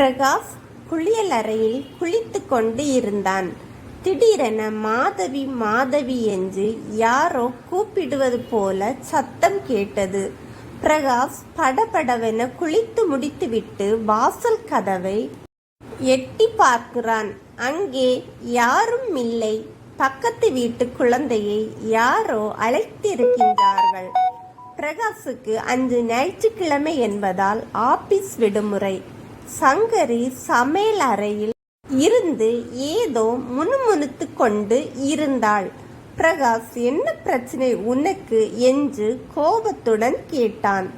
பிரகாஷ் குளியலறையில் குளித்து கொண்டு இருந்தான். திடீரென மாதவி மாதவி என்று யாரோ கூப்பிடுவது போல சத்தம் கேட்டது. பிரகாஷ் படபடவென குளித்து முடித்துவிட்டு வாசல் கதவை எட்டி பார்க்கிறான். அங்கே யாரும் இல்லை. பக்கத்து வீட்டு குழந்தையை யாரோ அழைத்திருக்கின்றார்கள். பிரகாஷுக்கு அன்று ஞாயிற்றுக்கிழமை என்பதால் ஆபீஸ் விடுமுறை. சங்கரி சமையல் அறையில் இருந்து ஏதோ முணுமுணுத்து கொண்டு இருந்தாள். பிரகாஷ் என்ன பிரச்சனை உனக்கு? என்று கோபத்துடன் கேட்டான்.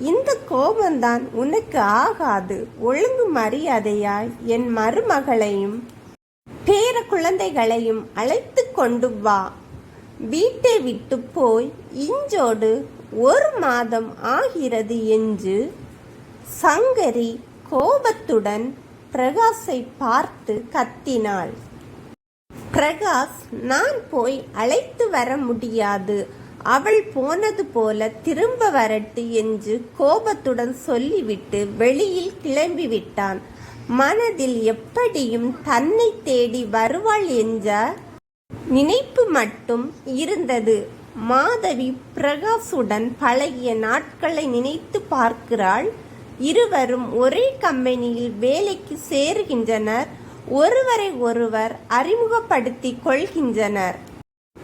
இந்த கோபம்தான் உனக்கு ஆகாது. ஒழுங்கு மரியாதையாய் என் மருமகளையும் பேர குழந்தைகளையும் அழைத்து கொண்டு வா. வீட்டை விட்டு போய் இஞ்சோடு ஒரு மாதம் ஆகிறது என்று சங்கரி கோபத்துடன் பிரகாஷை பார்த்து கத்தினாள். பிரகாஷ் நான் போய் அழைத்து வர முடியாது. அவள் போனது போல திரும்ப வரட்டு என்று கோபத்துடன் சொல்லிவிட்டு வெளியில் கிளம்பிவிட்டான் மனதில் எப்படியும் தன்னை தேடி வருவாள் என்ற நினைப்பு மட்டும் இருந்தது. மாதவி பிரகாசுடன் பழகிய நாட்களை நினைத்து பார்க்கிறாள். இருவரும் ஒரே கம்பெனியில் வேலைக்கு சேருகின்றனர். ஒருவரை ஒருவர் அறிமுகப்படுத்திக் கொள்கின்றனர்.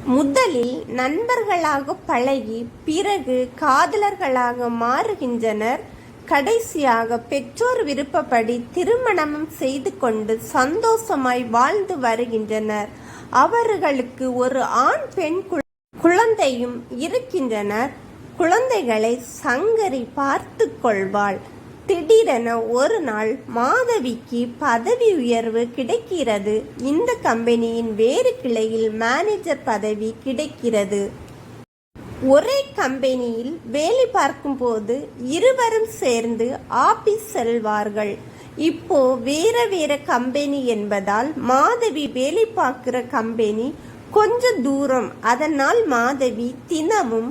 முதலில் நண்பர்களாக பழகி பிறகு காதலர்களாக மாறுகின்றனர். கடைசியாக பெற்றோர் விருப்பப்படி திருமணமும் செய்து கொண்டு சந்தோஷமாய் வாழ்ந்து வருகின்றனர். அவர்களுக்கு ஒரு ஆண் பெண் குழ- குழந்தையும் இருக்கின்றனர். குழந்தைகளை சங்கரி பார்த்து கொள்வாள். திடீரென ஒரு நாள் மாதவிக்கு பதவி உயர்வு கிடைக்கிறது. இந்த கம்பெனியின் வேறு கிளையில் மேனேஜர் பதவி கிடைக்கிறது. ஒரே கம்பெனியில் வேலை பார்க்கும்போது இருவரும் சேர்ந்து ஆபீஸ் செல்வார்கள். இப்போ வேற வேற கம்பெனி என்பதால் மாதவி வேலை பார்க்கிற கம்பெனி கொஞ்ச தூரம். அதனால் மாதவி தினமும்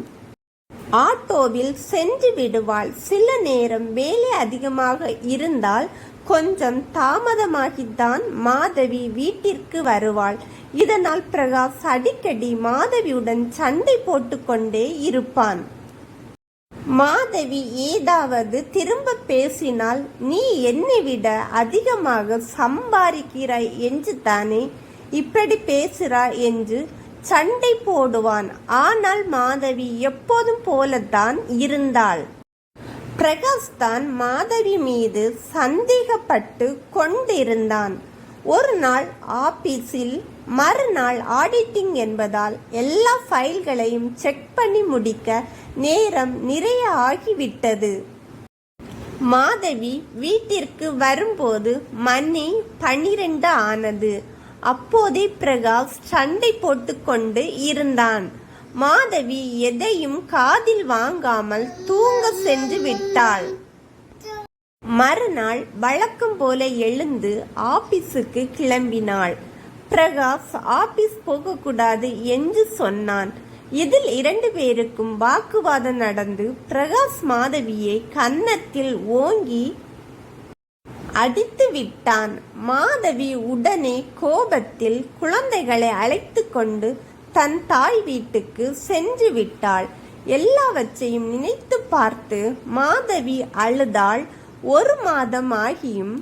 ஆட்டோவில் சென்று விடுவாள். சில நேரம் வேலை அதிகமாக இருந்தால் கொஞ்சம் தாமதமாகித்தான் மாதவி வீட்டிற்கு வருவாள். இதனால் பிரகாஷ் அடிக்கடி மாதவியுடன் சண்டை போட்டுக்கொண்டே இருப்பான். மாதவி ஏதாவது திரும்ப பேசினால் நீ என்னை விட அதிகமாக சம்பாதிக்கிறாய் என்று தானே இப்படி பேசுறாய் என்று சண்டை போடுவான். ஆனால் மாதவி எப்போதும் போலத்தான் இருந்தாள். பிரகாஷ் தான் மாதவி மீது சந்தேகப்பட்டு கொண்டிருந்தான். ஒரு நாள் ஆபீஸில் மறுநாள் ஆடிட்டிங் என்பதால் எல்லா ஃபைல்களையும் செக் பண்ணி முடிக்க நேரம் நிறைய ஆகிவிட்டது. மாதவி வீட்டிற்கு வரும்போது மணி பன்னிரண்டு ஆனது. அப்போதே பிரகாஷ் சண்டை போட்டுக்கொண்டு இருந்தான். மாதவி எதையும் காதில் வாங்காமல் தூங்க சென்று விட்டாள். மறுநாள் வழக்கம் போல எழுந்து ஆபீஸுக்கு கிளம்பினாள். பிரகாஷ் ஆபீஸ் போகக்கூடாது என்று சொன்னான். இதில் இரண்டு பேருக்கும் வாக்குவாதம் நடந்து பிரகாஷ் மாதவியை கன்னத்தில் ஓங்கி அடித்து விட்டான். மாதவி உடனே கோபத்தில் குழந்தைகளை அழைத்து கொண்டு தன் தாய் வீட்டுக்கு சென்று விட்டாள். எல்லாவற்றையும் நினைத்து பார்த்து மாதவி அழுதாள். ஒரு மாதம் ஆகியும்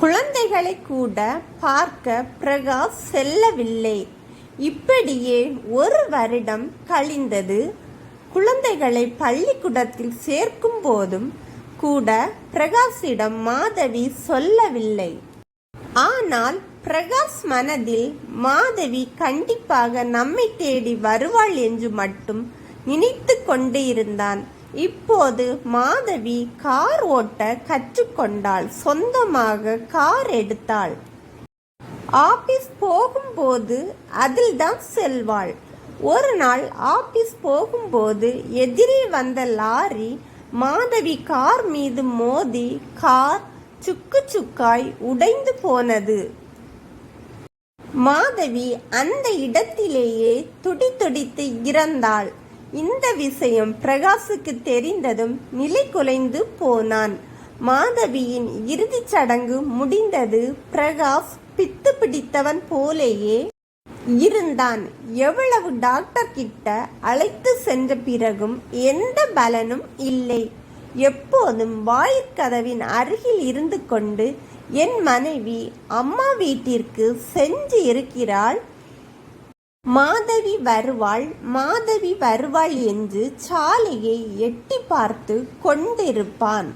குழந்தைகளை கூட பார்க்க பிரகாஷ் செல்லவில்லை. இப்படியே ஒரு வருடம் கழிந்தது. குழந்தைகளை பள்ளிக்கூடத்தில் சேர்க்கும் போதும் கூட பிரகாஷிடம் மாதவி சொல்லவில்லை. ஆனால் பிரகாஷ் மனதில் மாதவி கண்டிப்பாக நம்மை தேடி வருவாள் என்று மட்டும் நினைத்து கொண்டு இருந்தான். இப்போது மாதவி கார் ஓட்ட கற்றுக்கொண்டாள் சொந்தமாக கார் எடுத்தாள். ஆபீஸ் போகும்போது அதில் தான் செல்வாள். ஒரு நாள் ஆபீஸ் போகும்போது எதிரே வந்த லாரி மாதவி கார் மீது மோதி கார் சுக்கு சுக்காய் உடைந்து போனது. மாதவி அந்த இடத்திலேயே துடி துடித்து இறந்தாள். இந்த விஷயம் பிரகாஷுக்கு தெரிந்ததும் நிலை குலைந்து போனான். மாதவியின் இறுதிச் சடங்கு முடிந்தது பிரகாஷ் பித்து பிடித்தவன் போலேயே இருந்தான். எவ்வளவு டாக்டர் கிட்ட அழைத்து சென்ற பிறகும் எந்த பலனும் இல்லை. எப்போதும் வாயிற்கதவின் அருகில் இருந்து கொண்டு என் மனைவி அம்மா வீட்டிற்கு சென்று இருக்கிறாள். மாதவி வருவாள் மாதவி வருவாள் என்று சாலையை எட்டி பார்த்து கொண்டிருப்பான்.